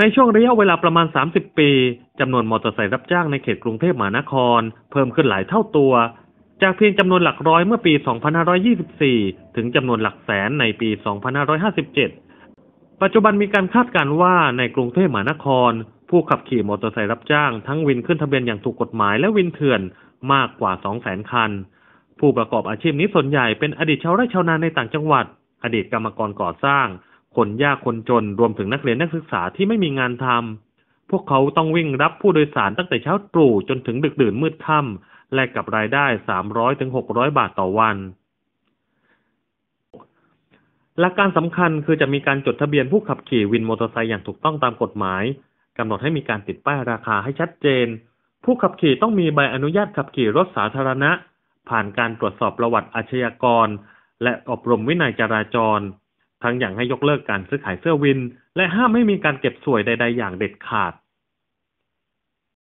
ในช่วงระยะเวลาประมาณ 30 ปีจำนวนมอเตอร์ไซค์รับจ้างในเขตกรุงเทพมหานคร เพิ่มขึ้นหลายเท่าตัว จากเพียงจำนวนหลักร้อยเมื่อปี 2524 ถึงจำนวนหลักแสนในปี 2557 ปัจจุบันมีการคาดการณ์ว่าในกรุงเทพมหานคร ผู้ขับขี่มอเตอร์ไซค์รับจ้างทั้งวินขึ้นทะเบียนอย่างถูกกฎหมายและวินเถื่อนมากกว่า 200,000 คัน ผู้ประกอบอาชีพนี้ส่วนใหญ่เป็นอดีตชาวไร่ชาวนาในต่างจังหวัด อดีตกรรมกรก่อสร้าง คนยากคนจนรวมถึงนักเรียนนักศึกษาที่ไม่มีงานทำพวกเขาต้องวิ่งรับผู้โดยสารตั้งแต่เช้าตรู่จนถึงดึกดื่นมืดค่ำแลกกับรายได้ 300ถึง600 บาทต่อวัน หลักการสำคัญคือจะมีการจดทะเบียนผู้ขับขี่วินมอเตอร์ไซค์อย่างถูกต้องตามกฎหมายกำหนดให้มีการติดป้ายราคาให้ชัดเจน ผู้ขับขี่ต้องมีใบอนุญาตขับขี่รถสาธารณะ ผ่านการตรวจสอบประวัติอาชญากร และอบรมวินัยจราจร ทั้งอย่างให้ยกเลิกการซื้อขายเสื้อวิน และห้ามไม่มีการเก็บสวยใด ๆ อย่างเด็ดขาด